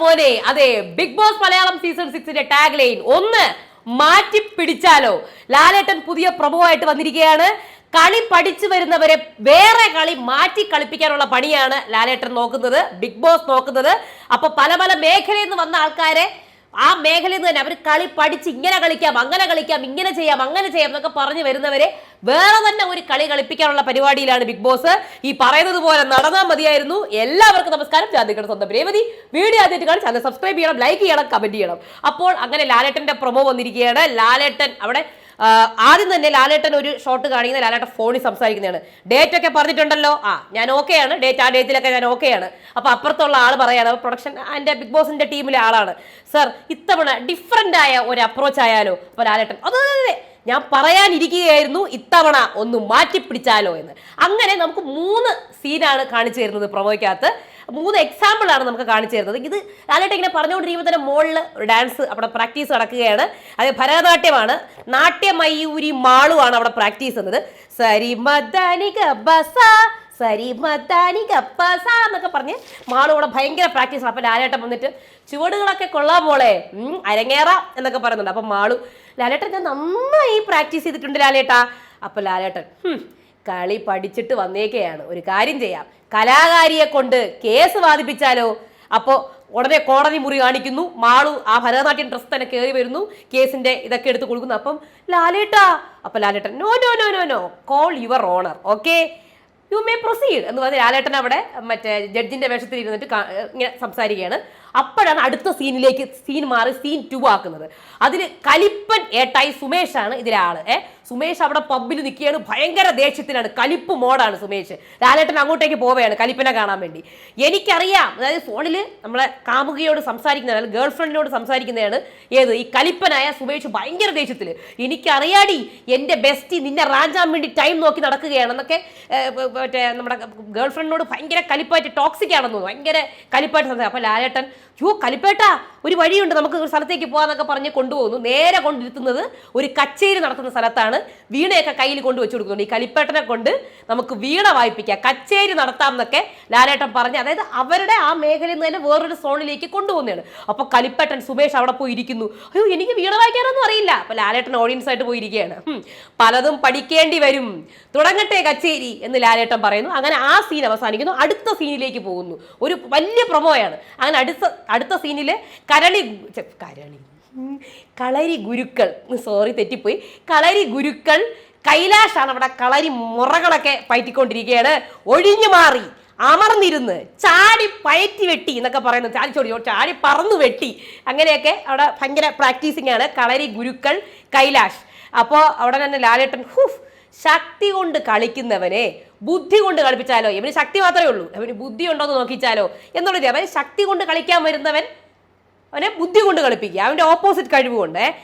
മോനെ അതെ big Boss Malayalam season സിക്സിന്റെ ടാഗ് ലൈൻ ഒന്ന് മാറ്റി പിടിച്ചാലോ? ലാലേട്ടൻ പുതിയ പ്രഭുവായിട്ട് വന്നിരിക്കുകയാണ്. കളി പഠിച്ചു വരുന്നവരെ വേറെ കളി മാറ്റി കളിപ്പിക്കാനുള്ള പണിയാണ് ലാലേട്ടൻ നോക്കുന്നത് ബിഗ് ബോസ് നോക്കുന്നത്. അപ്പൊ പല പല മേഖലയിൽ നിന്ന് വന്ന ആൾക്കാരെ ആ മേഖലയിൽ നിന്ന് തന്നെ അവർ കളി പഠിച്ച് ഇങ്ങനെ കളിക്കാം അങ്ങനെ കളിക്കാം ഇങ്ങനെ ചെയ്യാം അങ്ങനെ ചെയ്യാം എന്നൊക്കെ പറഞ്ഞു വരുന്നവരെ വേറെ തന്നെ ഒരു കളി കളിപ്പിക്കാനുള്ള പരിപാടിയിലാണ് ബിഗ് ബോസ് ഈ പറയുന്നത് പോലെ നടന്നാൽ മതിയായിരുന്നു. എല്ലാവർക്കും നമസ്കാരം. ജാതികളുടെ സ്വന്തം പ്രേമതി വീഡിയോ ആദ്യമായിട്ട് കാണിച്ച് അത് സബ്സ്ക്രൈബ് ചെയ്യണം ലൈക്ക് ചെയ്യണം കമന്റ് ചെയ്യണം. അപ്പോൾ അങ്ങനെ ലാലേട്ടന്റെ പ്രൊമോ വന്നിരിക്കുകയാണ്. ലാലേട്ടൻ അവിടെ ആദ്യം തന്നെ ലാലേട്ടൻ ഒരു ഷോട്ട് കാണിക്കുന്ന ലാലേട്ടൻ ഫോണിൽ സംസാരിക്കുന്നതാണ്. ഡേറ്റ് ഒക്കെ പറഞ്ഞിട്ടുണ്ടല്ലോ. ആ ഞാൻ ഓക്കെയാണ് ഡേറ്റ് ആ ഡേറ്റിലൊക്കെ ഞാൻ ഓക്കെയാണ് അപ്പൊ അപ്പുറത്തുള്ള ആൾ പറയാണ് പ്രൊഡക്ഷൻ എന്റെ ബിഗ് ബോസിന്റെ ടീമിലെ ആളാണ്. സർ ഇത്തവണ ഡിഫറെന്റ് ആയ ഒരു അപ്രോച്ച് ആയാലോ? അപ്പൊ ലാലേട്ടൻ അതെ ഞാൻ പറയാനിരിക്കുകയായിരുന്നു ഇത്തവണ ഒന്ന് മാറ്റിപ്പിടിച്ചാലോ എന്ന്. അങ്ങനെ നമുക്ക് മൂന്ന് സീനാണ് കാണിച്ചു തരുന്നത് പ്രൊമോയ്ക്കകത്ത്. മൂന്ന് എക്സാമ്പിൾ ആണ് നമുക്ക് കാണിച്ചു തരുന്നത്. ഇത് അതായിട്ട് ഇങ്ങനെ പറഞ്ഞുകൊണ്ടിരിക്കുമ്പോൾ തന്നെ മുകളിൽ ഡാൻസ് അവിടെ പ്രാക്ടീസ് നടക്കുകയാണ്. അത് ഭരതനാട്യമാണ്. നാട്യമയൂരി മാളുവാണ് അവിടെ പ്രാക്ടീസ് ചെയ്യുന്നത്. സരിമദാനിക ബസ സരിമദാനിക ബസ എന്നൊക്കെ പറഞ്ഞ് മാളു അവിടെ ഭയങ്കര പ്രാക്ടീസ് അപ്പൊ ലാലേട്ടൻ വന്നിട്ട് ചുവടുകളൊക്കെ കൊള്ളാൻ പോളെ അരങ്ങേറ എന്നൊക്കെ പറയുന്നുണ്ട്. അപ്പൊ മാളു ലാലേട്ടൻ ഞാൻ നന്നായി പ്രാക്ടീസ് ചെയ്തിട്ടുണ്ട് ലാലേട്ടാ. അപ്പൊ ലാലേട്ടൻ കളി പഠിച്ചിട്ട് വന്നേക്കെയാണ്. ഒരു കാര്യം ചെയ്യാം. കലാകാരിയെ കൊണ്ട് കേസ് വാദിപ്പിച്ചാലോ? അപ്പോൾ ഉടനെ കോടതി മുറി കാണിക്കുന്നു. മാളു ആ ഭരതനാട്യം ഡ്രസ് തന്നെ കയറി വരുന്നു. കേസിന്റെ ഇതൊക്കെ എടുത്ത് കൊടുക്കുന്നു. അപ്പം ലാലേട്ടാ അപ്പൊ Lalettan no no no no no call your honour okay you may proceed എന്ന് പറഞ്ഞ് ലാലേട്ടൻ അവിടെ മറ്റേ ജഡ്ജിന്റെ വേഷത്തിൽ ഇരുന്നിട്ട് ഇങ്ങനെ സംസാരിക്കുകയാണ്. അപ്പോഴാണ് അടുത്ത സീനിലേക്ക് സീൻ മാറി സീൻ ടു ആക്കുന്നത്. അതിൽ കലിപ്പൻ ഏട്ടായി സുമേഷാണ് ഇതിലെ ആൾ. ഏ? സുമേഷ് അവിടെ പബ്ബിൽ നിൽക്കുകയാണ്. ഭയങ്കര ദേഷ്യത്തിലാണ്. കലിപ്പ് മോഡാണ് സുമേഷ്. ലാലേട്ടൻ അങ്ങോട്ടേക്ക് പോവുകയാണ് കലിപ്പിനെ കാണാൻ വേണ്ടി. എനിക്കറിയാം അതായത് ഫോണിൽ നമ്മളെ കാമുകിയോട് സംസാരിക്കുന്നതാണ് ഗേൾ ഫ്രണ്ടിനോട് സംസാരിക്കുന്നതാണ് ഏത്? ഈ കലിപ്പനായ സുമേഷ് ഭയങ്കര ദേഷ്യത്തിൽ എനിക്കറിയാടി എന്റെ ബെസ്റ്റി നിന്നെ റാഞ്ചാൻ വേണ്ടി ടൈം നോക്കി നടക്കുകയാണെന്നൊക്കെ മറ്റേ നമ്മുടെ ഗേൾ ഫ്രണ്ടിനോട് ഭയങ്കര കലിപ്പായിട്ട് ടോക്സിക് ആണെന്ന് തോന്നുന്നു. ഭയങ്കര കലിപ്പായിട്ട് സംസാരിക്കും. അപ്പോൾ ലാലേട്ടൻ യോ കലിപ്പേട്ടാ ഒരു വഴിയുണ്ട്. നമുക്ക് ഒരു സ്ഥലത്തേക്ക് പോകാന്നൊക്കെ പറഞ്ഞ് കൊണ്ടുപോകുന്നു. നേരെ കൊണ്ടിരുത്തുന്നത് ഒരു കച്ചേരി നടത്തുന്ന സ്ഥലത്താണ്. വീണയൊക്കെ കയ്യിൽ കൊണ്ട് വെച്ച് കൊടുക്കുന്നുണ്ട്. ഈ കലിപ്പേട്ടനെ കൊണ്ട് നമുക്ക് വീണ വായിപ്പിക്കാം. കച്ചേരി നടത്താം എന്നൊക്കെ ലാലേട്ടൻ പറഞ്ഞ് അതായത് അവരുടെ ആ മേഖലയിൽ നിന്ന് തന്നെ വേറൊരു സോണിലേക്ക് കൊണ്ടുപോകുന്നതാണ്. അപ്പോൾ കലിപ്പേട്ടൻ സുമേഷ് അവിടെ പോയി ഇരിക്കുന്നു അയ്യോ എനിക്ക് വീണ വായിക്കാനൊന്നും അറിയില്ല. അപ്പോൾ ലാലേട്ടൻ ഓഡിയൻസ് ആയിട്ട് പോയിരിക്കുകയാണ്. പലതും പഠിക്കേണ്ടി വരും. തുടങ്ങട്ടെ കച്ചേരി എന്ന് ലാലേട്ടൻ പറയുന്നു. അങ്ങനെ ആ സീൻ അവസാനിക്കുന്നു. അടുത്ത സീനിലേക്ക് പോകുന്നു. ഒരു വലിയ പ്രൊമോയാണ് അങ്ങനെ അടുത്ത അടുത്ത സീനിൽ കരളി കരളി. കളരി ഗുരുക്കൾ. സോറി തെറ്റിപ്പോയി. കളരി ഗുരുക്കൾ കൈലാഷാണ് അവിടെ കളരി മുറകളൊക്കെ പയറ്റിക്കൊണ്ടിരിക്കുകയാണ് ഒഴിഞ്ഞു മാറി അമർന്നിരുന്ന് ചാടി പയറ്റി വെട്ടി എന്നൊക്കെ പറയുന്നു. ചാടി ചോടി ചാടി പറന്നു വെട്ടി. അങ്ങനെയൊക്കെ അവിടെ ഭയങ്കര പ്രാക്ടീസിങ് ആണ് കളരി ഗുരുക്കൾ കൈലാഷ്. അപ്പോൾ അവിടെ തന്നെ ലാലേട്ടൻ ഹുഫ് ശക്തി കൊണ്ട് കളിക്കുന്നവനെ ബുദ്ധി കൊണ്ട് കളിപ്പിച്ചാലോ? ഇവന് ശക്തി മാത്രമേ ഉള്ളൂ. അവന് ബുദ്ധി ഉണ്ടോ എന്ന് നോക്കിച്ചാലോ? എന്നുള്ളത് അവൻ ശക്തി കൊണ്ട് കളിക്കാൻ വരുന്നവൻ അവനെ ബുദ്ധി കൊണ്ട് കളിപ്പിക്കുക. അവന്റെ ഓപ്പോസിറ്റ് കഴിവ് കൊണ്ടേ.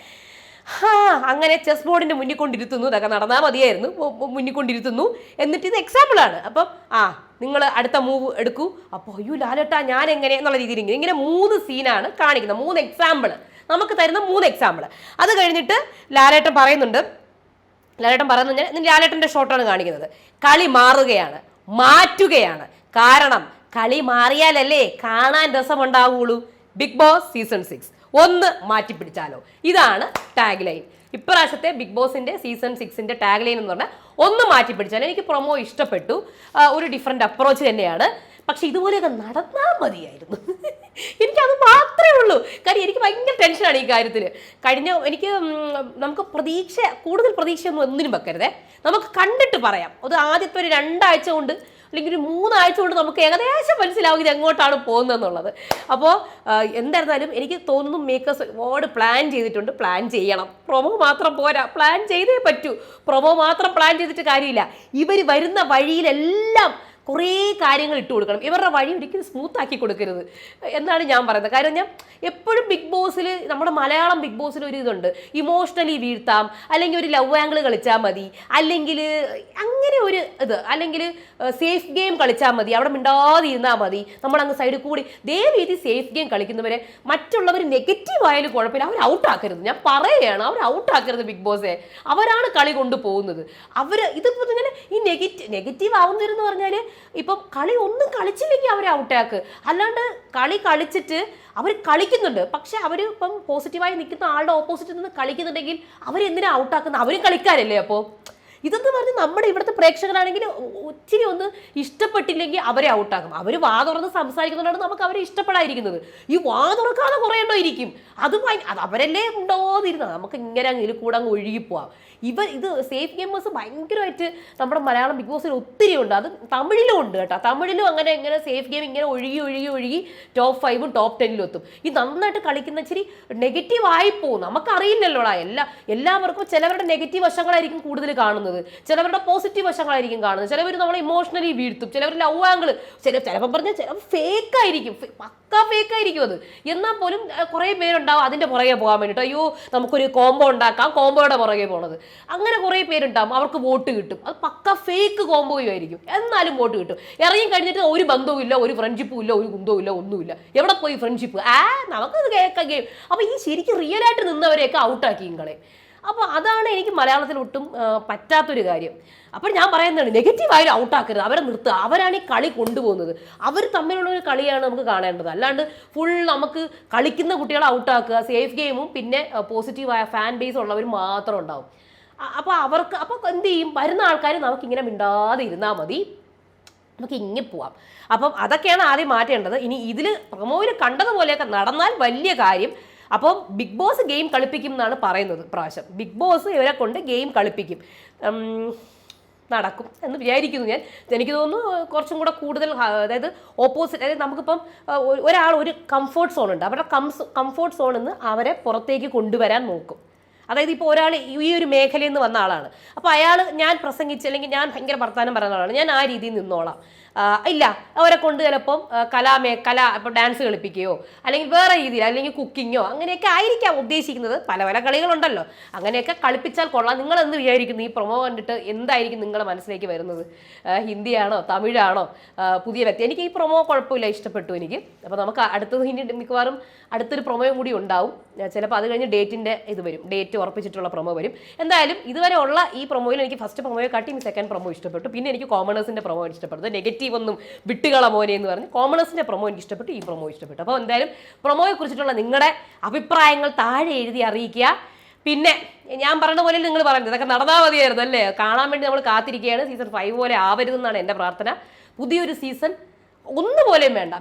ഹാ അങ്ങനെ ചെസ് ബോർഡിന്റെ മുന്നിൽ കൊണ്ടിരുത്തുന്നു. ഇതൊക്കെ നടന്നാൽ മതിയായിരുന്നു. മുന്നിൽ കൊണ്ടിരുത്തുന്നു. എന്നിട്ട് ഇത് എക്സാമ്പിളാണ് അപ്പം ആ നിങ്ങൾ അടുത്ത മൂവ് എടുക്കൂ. അപ്പോൾ അയ്യോ ലാലേട്ടാ ഞാൻ എങ്ങനെ എന്നുള്ള രീതിയിൽ ഇങ്ങനെ ഇങ്ങനെ മൂന്ന് സീനാണ് കാണിക്കുന്നത്. മൂന്ന് എക്സാമ്പിൾ നമുക്ക് തരുന്ന മൂന്ന് എക്സാമ്പിൾ അത് കഴിഞ്ഞിട്ട് ലാലേട്ടൻ പറയുന്നുണ്ട്. ലാലേട്ടൻ പറയുന്നത് ലാലേട്ടന്റെ ഷോട്ടാണ് കാണിക്കുന്നത്. കളി മാറുകയാണ്. മാറ്റുകയാണ്. കാരണം കളി മാറിയാലല്ലേ കാണാൻ രസമുണ്ടാവുള്ളൂ. ബിഗ് ബോസ് സീസൺ സിക്സ് ഒന്ന് മാറ്റിപ്പിടിച്ചാലോ ഇതാണ് ടാഗ് ലൈൻ ഇപ്രാവശ്യത്തെ ബിഗ് ബോസിന്റെ സീസൺ സിക്സിന്റെ ടാഗ് ലൈൻ എന്ന് പറഞ്ഞാൽ ഒന്ന് മാറ്റിപ്പിടിച്ചാൽ എനിക്ക് പ്രൊമോ ഇഷ്ടപ്പെട്ടു. ഒരു ഡിഫറെന്റ് അപ്രോച്ച് തന്നെയാണ്. പക്ഷെ ഇതുപോലെയൊക്കെ നടന്നാൽ മതിയായിരുന്നു. എനിക്കത് മാത്രമേ ഉള്ളൂ. കാര്യം എനിക്ക് ഭയങ്കര ടെൻഷനാണ് ഈ കാര്യത്തിൽ കഴിഞ്ഞ എനിക്ക് നമുക്ക് പ്രതീക്ഷ കൂടുതൽ പ്രതീക്ഷയൊന്നും ഒന്നിനും വെക്കരുതേ. നമുക്ക് കണ്ടിട്ട് പറയാം. അത് ആദ്യത്തെ ഒരു രണ്ടാഴ്ച കൊണ്ട് അല്ലെങ്കിൽ ഒരു മൂന്നാഴ്ച കൊണ്ട് നമുക്ക് ഏകദേശം മനസ്സിലാവും ഇത് എങ്ങോട്ടാണ് പോകുന്നതെന്നുള്ളത്. അപ്പോൾ എന്തായിരുന്നാലും എനിക്ക് തോന്നുന്നു മേക്കേഴ്സ് ഒരുപാട് പ്ലാൻ ചെയ്തിട്ടുണ്ട്. പ്ലാൻ ചെയ്യണം. പ്രൊമോ മാത്രം പോരാ. പ്ലാൻ ചെയ്തേ പറ്റൂ. പ്രൊമോ മാത്രം പ്ലാൻ ചെയ്തിട്ട് കാര്യമില്ല. ഇവർ വരുന്ന വഴിയിലെല്ലാം കുറേ കാര്യങ്ങൾ ഇട്ട് കൊടുക്കണം. ഇവരുടെ വഴി ഒരിക്കലും സ്മൂത്ത് ആക്കി കൊടുക്കരുത്. എന്നാണ് ഞാൻ പറയുന്നത്. കാരണം ഞാൻ എപ്പോഴും ബിഗ് ബോസിൽ നമ്മുടെ മലയാളം ബിഗ് ബോസിൽ ഒരു ഇതുണ്ട്. ഇമോഷണലി വീഴ്ത്താം അല്ലെങ്കിൽ ഒരു ലവ് ആംഗിൾ കളിച്ചാൽ മതി അല്ലെങ്കിൽ അങ്ങനെ ഒരു ഇത് അല്ലെങ്കിൽ സേഫ് ഗെയിം കളിച്ചാൽ മതി അവിടെ മിണ്ടാതെ ഇരുന്നാൽ മതി നമ്മളങ്ങ് സൈഡിൽ കൂടി. ദേ രീതി സേഫ് ഗെയിം കളിക്കുന്നവരെ മറ്റുള്ളവർ നെഗറ്റീവ് ആയാലും കുഴപ്പമില്ല. അവർ ഔട്ടാക്കരുത് ഞാൻ പറയുകയാണ് അവർ ഔട്ടാക്കരുത് ബിഗ് ബോസെ അവരാണ് കളി കൊണ്ടുപോകുന്നത്. അവർ ഇതിപ്പോൾ ഇങ്ങനെ ഈ നെഗറ്റീവ് നെഗറ്റീവ് ആവുന്നവരെന്ന് പറഞ്ഞാൽ ഇപ്പം കളി ഒന്നും കളിച്ചില്ലെങ്കിൽ അവരെ ഔട്ടാക്ക്. അല്ലാണ്ട് കളി കളിച്ചിട്ട് അവർ കളിക്കുന്നുണ്ട്. പക്ഷെ അവർ ഇപ്പം പോസിറ്റീവായി നിൽക്കുന്ന ആളുടെ ഓപ്പോസിറ്റ് നിന്ന് കളിക്കുന്നുണ്ടെങ്കിൽ അവരെന്തിനാ ഔട്ടാക്കുന്നത്? അവരും കളിക്കാരല്ലേ അപ്പോൾ ഇതെന്ന് പറഞ്ഞ് നമ്മുടെ ഇവിടുത്തെ പ്രേക്ഷകരാണെങ്കിൽ ഒത്തിരി ഒന്ന് ഇഷ്ടപ്പെട്ടില്ലെങ്കിൽ അവരെ ഔട്ടാക്കും. അവർ വാ തുറന്ന് സംസാരിക്കുന്നതുകൊണ്ടാണ് നമുക്ക് അവരെ ഇഷ്ടപ്പെടാതിരിക്കുന്നത്. ഈ വാ തുറക്കാതെ കുറേ ഇരിക്കും. അത് അത് അവരല്ലേ ഉണ്ടോന്നിരുന്നത്. നമുക്ക് ഇങ്ങനെ അങ്ങ് കൂടെ അങ്ങ് ഒഴുകിപ്പോവാം. ഇവർ ഇവ ഇത് സേഫ് ഗെയിമേഴ്സ് ഭയങ്കരമായിട്ട് നമ്മുടെ മലയാളം ബിഗ് ബോസിൽ ഒത്തിരി ഉണ്ട്. അത് തമിഴിലും ഉണ്ട് കേട്ടോ. തമിഴിലും അങ്ങനെ ഇങ്ങനെ സേഫ് ഗെയിം ഇങ്ങനെ ഒഴുകി ഒഴുകി ഒഴുകി ടോപ്പ് ഫൈവും ടോപ്പ് ടെന്നിലും എത്തും. ഈ നന്നായിട്ട് കളിക്കുന്ന ഇച്ചിരി നെഗറ്റീവ് ആയി പോകും. നമുക്കറിയില്ലല്ലോടാ. എല്ലാ എല്ലാവർക്കും ചിലവരുടെ നെഗറ്റീവ് വശങ്ങളായിരിക്കും കൂടുതൽ കാണുന്നത്. ചിലവരുടെ പോസിറ്റീവ് വശങ്ങളായിരിക്കും കാണുന്നത്. ചിലവർ നമ്മളെ ഇമോഷണലി വീഴ്ത്തും. ചിലവർ ലവ് ആംഗിൾ ചില ചിലപ്പോൾ പറഞ്ഞാൽ ചില ഫേക്ക് ആയിരിക്കും. പക്ക ഫേക്ക് ആയിരിക്കും അത്. എന്നാൽ പോലും കുറേ പേരുണ്ടാവും അതിന്റെ പുറകെ പോകാൻ വേണ്ടിയിട്ട് അയ്യോ നമുക്കൊരു കോംബോ ഉണ്ടാക്കാം. കോംബോയുടെ പുറകെ പോണത്. അങ്ങനെ കുറേ പേരുണ്ടാവും. അവർക്ക് വോട്ട് കിട്ടും. അത് പക്ക ഫേക്ക് കോംബോയും ആയിരിക്കും. എന്നാലും വോട്ട് കിട്ടും. ഇറങ്ങി കഴിഞ്ഞിട്ട് ഒരു ബന്ധവും ഇല്ല ഒരു ഫ്രണ്ട്ഷിപ്പും ഇല്ല ഒരു കുന്തവും ഇല്ല ഒന്നുമില്ല എവിടെ പോയി ഫ്രണ്ട്ഷിപ്പ് ആ നമുക്കത് കേൾക്കാം ഗെയിം അപ്പം ഈ ശരിക്കും റിയലായിട്ട് നിന്നവരെയൊക്കെ ഔട്ടാക്കി ഇങ്ങളെ. അപ്പോൾ അതാണ് എനിക്ക് മലയാളത്തിൽ ഒട്ടും പറ്റാത്തൊരു കാര്യം. അപ്പോൾ ഞാൻ പറയുന്നതാണ് നെഗറ്റീവ് ആയാലും ഔട്ടാക്കരുത്. അവരെ നിർത്തുക. അവരാണ് ഈ കളി കൊണ്ടുപോകുന്നത്. അവർ തമ്മിലുള്ള ഒരു കളിയാണ് നമുക്ക് കാണേണ്ടത്. അല്ലാണ്ട് ഫുൾ നമുക്ക് കളിക്കുന്ന കുട്ടികളെ ഔട്ടാക്കുക സേഫ് ഗെയിമും പിന്നെ പോസിറ്റീവായ ഫാൻ ബേസ് ഉള്ളവർ മാത്രം ഉണ്ടാവും. അപ്പോൾ അവർക്ക് അപ്പോൾ എന്ത് ചെയ്യും? വരുന്ന ആൾക്കാർ നമുക്കിങ്ങനെ മിണ്ടാതെ ഇരുന്നാൽ മതി. നമുക്ക് ഇങ്ങനെ പോവാം. അപ്പം അതൊക്കെയാണ് ആദ്യം മാറ്റേണ്ടത്. ഇനി ഇതിൽ പ്രമോയിൽ കണ്ടതുപോലെയൊക്കെ നടന്നാൽ വലിയ കാര്യം. അപ്പോൾ ബിഗ് ബോസ് ഗെയിം കളിപ്പിക്കും എന്നാണ് പറയുന്നത് പ്രാവശ്യം ബിഗ് ബോസ് ഇവരെ കൊണ്ട് ഗെയിം കളിപ്പിക്കും. നടക്കും എന്ന് വിചാരിക്കുന്നു ഞാൻ. എനിക്ക് തോന്നുന്നു കുറച്ചും കൂടെ കൂടുതൽ അതായത് ഓപ്പോസിറ്റ് അതായത് നമുക്കിപ്പം ഒരാൾ ഒരു കംഫോർട്ട് സോൺ ഉണ്ട്. അവരുടെ കംസ് കംഫോർട്ട് സോണിൽ നിന്ന് അവരെ പുറത്തേക്ക് കൊണ്ടുവരാൻ നോക്കും. അതായത് ഇപ്പോൾ ഒരാൾ ഈ ഒരു മേഖലയിൽ നിന്ന് വന്ന ആളാണ്. അപ്പോൾ അയാൾ ഞാൻ പ്രസംഗിച്ച് അല്ലെങ്കിൽ ഞാൻ ഭയങ്കര വർത്താനം പറയുന്ന ആളാണ്. ഞാൻ ആ രീതിയിൽ നിന്നോളാം. ഇല്ല അവരെ കൊണ്ട് ചിലപ്പം കലാമേ കല ഇപ്പം ഡാൻസ് കളിപ്പിക്കുകയോ അല്ലെങ്കിൽ വേറെ രീതിയിൽ അല്ലെങ്കിൽ കുക്കിങ്ങോ അങ്ങനെയൊക്കെ ആയിരിക്കാം ഉദ്ദേശിക്കുന്നത്. പല പല കളികളുണ്ടല്ലോ. അങ്ങനെയൊക്കെ കളിപ്പിച്ചാൽ കൊള്ളാം. നിങ്ങൾ എന്ത് വിചാരിക്കുന്നു? ഈ പ്രൊമോ കണ്ടിട്ട് എന്തായിരിക്കും നിങ്ങളുടെ മനസ്സിലേക്ക് വരുന്നത്? ഹിന്ദിയാണോ തമിഴാണോ? പുതിയ വ്യക്തി. എനിക്ക് ഈ പ്രൊമോ കുഴപ്പമില്ല ഇഷ്ടപ്പെട്ടു എനിക്ക്. അപ്പോൾ നമുക്ക് അടുത്തത് ഇനി മിക്കവാറും അടുത്തൊരു പ്രൊമോയും കൂടി ഉണ്ടാവും. ചിലപ്പോൾ അത് കഴിഞ്ഞ് ഡേറ്റിന്റെ ഇത് വരും. ഡേറ്റ് ഉറപ്പിച്ചിട്ടുള്ള പ്രൊമോ വരും. എന്തായാലും ഇതുവരെ ഉള്ള ഈ പ്രൊമോയിൽ എനിക്ക് ഫസ്റ്റ് പ്രൊമോയെ കാട്ടി സെക്കൻഡ് പ്രൊമോ ഇഷ്ടപ്പെട്ടു. പിന്നെ എനിക്ക് കോമേഴ്സിന്റെ പ്രൊമോ ഇഷ്ടപ്പെട്ടത്. നെഗറ്റീവ് ഒന്നും വിട്ടുകള മോനെ എന്ന് പറഞ്ഞ് കോമണേഴ്സിന്റെ പ്രൊമോ എനിക്ക് ഇഷ്ടപ്പെട്ടു ഈ പ്രൊമോ ഇഷ്ടപ്പെട്ടു. അപ്പോൾ എന്തായാലും പ്രൊമോയെ കുറിച്ചിട്ടുള്ള നിങ്ങളുടെ അഭിപ്രായങ്ങൾ താഴെ എഴുതി അറിയിക്കുക. പിന്നെ ഞാൻ പറഞ്ഞ പോലെ നിങ്ങൾ പറയുന്നത്? ഇതൊക്കെ നടന്നാൽ മതിയായിരുന്നു അല്ലേ? കാണാൻ വേണ്ടി നമ്മൾ കാത്തിരിക്കുകയാണ്. സീസൺ ഫൈവ് പോലെ ആവരുതെന്നാണ് എന്റെ പ്രാർത്ഥന. പുതിയൊരു സീസൺ ഒന്നുപോലെയും വേണ്ട.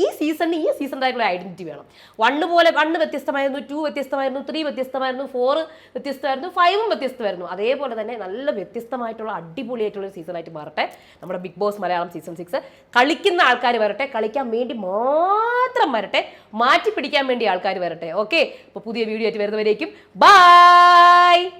ഈ സീസണിന് ഈ സീസണിന്റെ ഐഡന്റിറ്റി വേണം. വണ്ണ് പോലെ വണ്ണ് വ്യത്യസ്തമായിരുന്നു ടു വ്യത്യസ്തമായിരുന്നു ത്രീ വ്യത്യസ്തമായിരുന്നു ഫോർ വ്യത്യസ്തമായിരുന്നു ഫൈവും വ്യത്യസ്തമായിരുന്നു. അതേപോലെ തന്നെ നല്ല വ്യത്യസ്തമായിട്ടുള്ള അടിപൊളിയായിട്ടുള്ള സീസണായിട്ട് മാറട്ടെ. നമ്മുടെ Big Boss Malayalam season six കളിക്കുന്ന ആൾക്കാർ വരട്ടെ കളിക്കാൻ വേണ്ടി മാത്രം വരട്ടെ മാറ്റി പിടിക്കാൻ വേണ്ടി ആൾക്കാർ വരട്ടെ. ഓക്കെ അപ്പോൾ പുതിയ വീഡിയോ ആയിട്ട് വരുന്നവരേക്കും. ബൈ